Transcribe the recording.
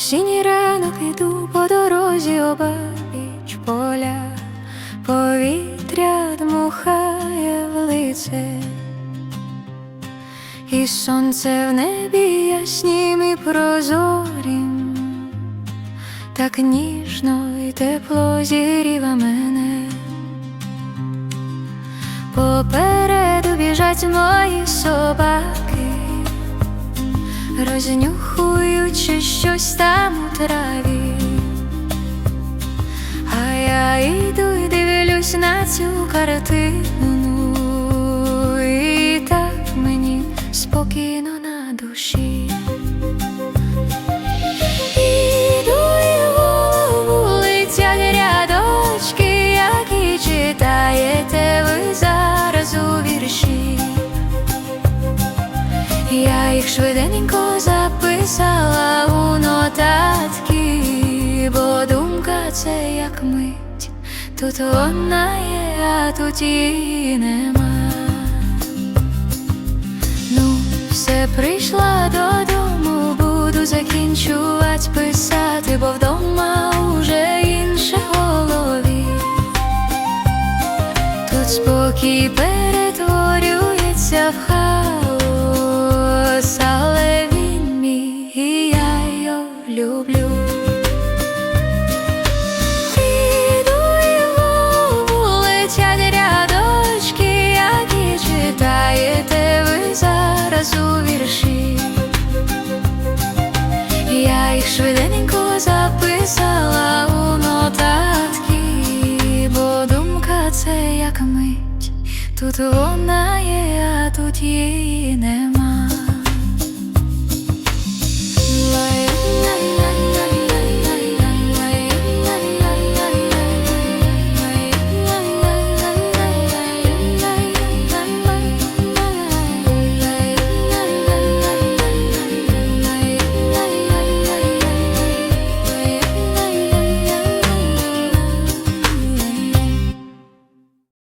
Осінній ранок іду по дорозі обабіч поля, повітря дмухає в лице, і сонце в небі яснім і прозорім, так ніжно і тепло зігріва мене. Попереду біжать мої собаки, рознюхуючи щось там у траві. А я йду і дивлюсь на цю картину, і так мені спокійно на душі. Я їх швиденько записала у нотатки, бо думка це як мить, тут вона є, а тут її нема. Ну, все прийшла додому, буду закінчувати писати, бо вдома уже інше в голові. Тут спокій перетворюється в хаос, люблю. Читаєте ви зараз вірші. Я їх швиденько записала у нотатки, бо думка це як мить, тут вона є, а тут її